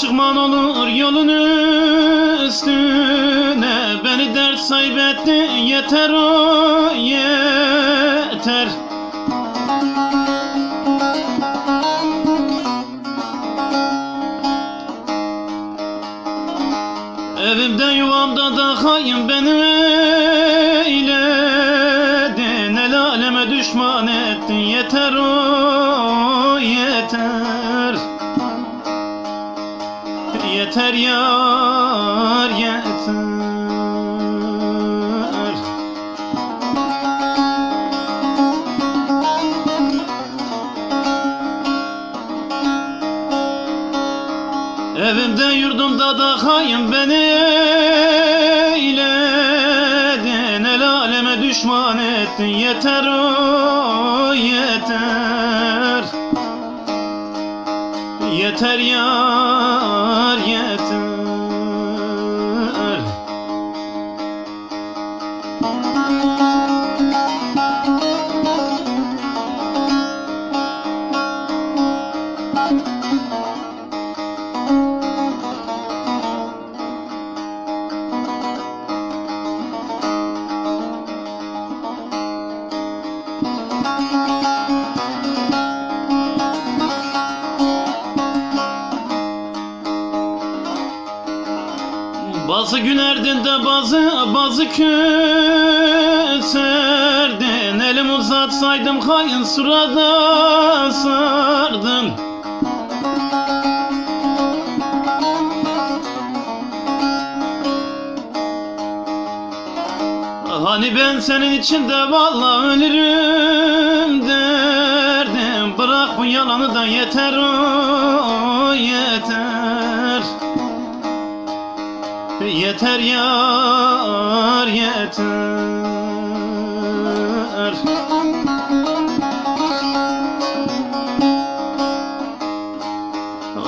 Çıkman olur yolun üstüne. Beni dert sahip etti yeter o yeter. Evimde yuvamda da hayım beni eyledin. El aleme düşman ettin yeter o Yeter yar yeter. Evimde yurdumda da hayım beni eyledin. El aleme düşman ettin. Yeter o yeter. Yeter yar Bazı günerdin de bazı bazı küserdin Elim uzatsaydım kayın surada sardın Hani ben senin için de vallahi ölürüm derdim. Bırak bu yalanı da yeter o yeter Yeter yar yeter.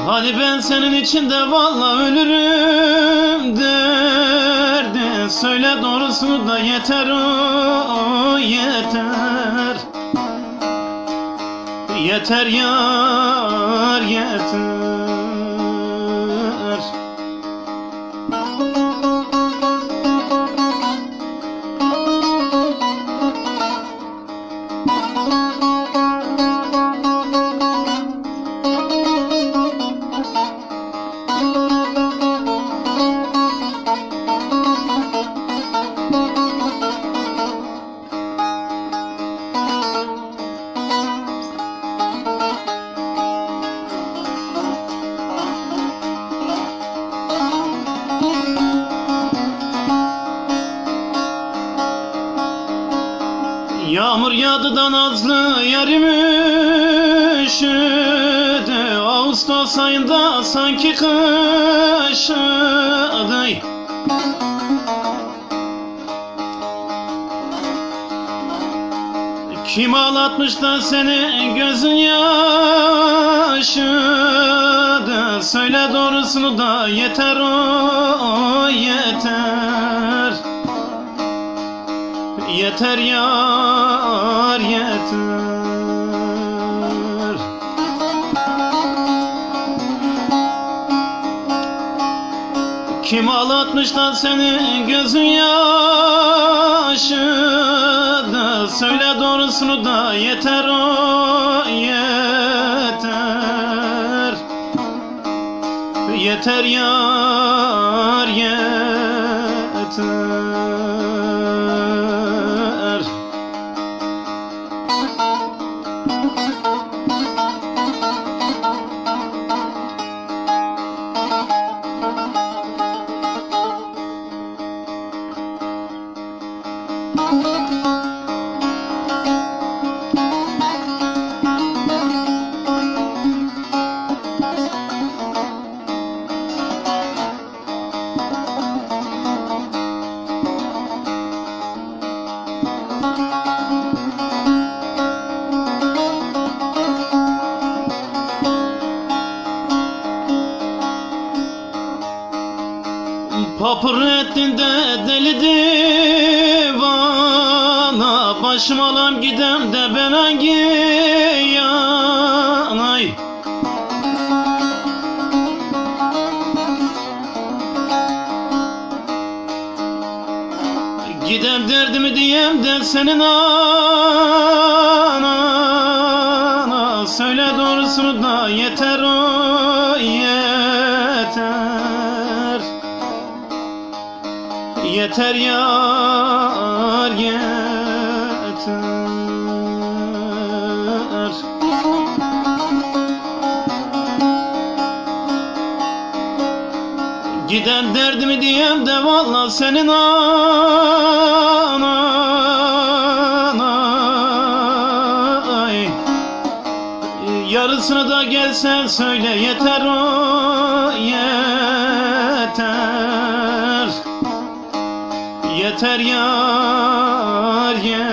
Hadi ben senin için de vallahi ölürüm derdin Söyle doğrusunu da yeter o yeter. Yeter yar yeter Yağmur yağdı da nazlı yarim üşüdü. Ağustos ayında sanki kışıdı Kim ağlatmış da seni gözün yaşıdı? Söyle doğrusunu da yeter o yeter Yeter yar yeter. Kim ağlatmış da seni gözün yaşıdı Söyle doğrusunu da yeter o yeter. Yeter yar yeter Apurettin'de deli divana Kaçmalam gidem de ben hangi yanay? Gidem derdimi diyem de senin anana Söyle doğrusunu da yeter Yeter yar yeter Giden derdimi diyem de valla senin anana ay. Yarısını da gelsen söyle yeter o yeter Yeter yar yeter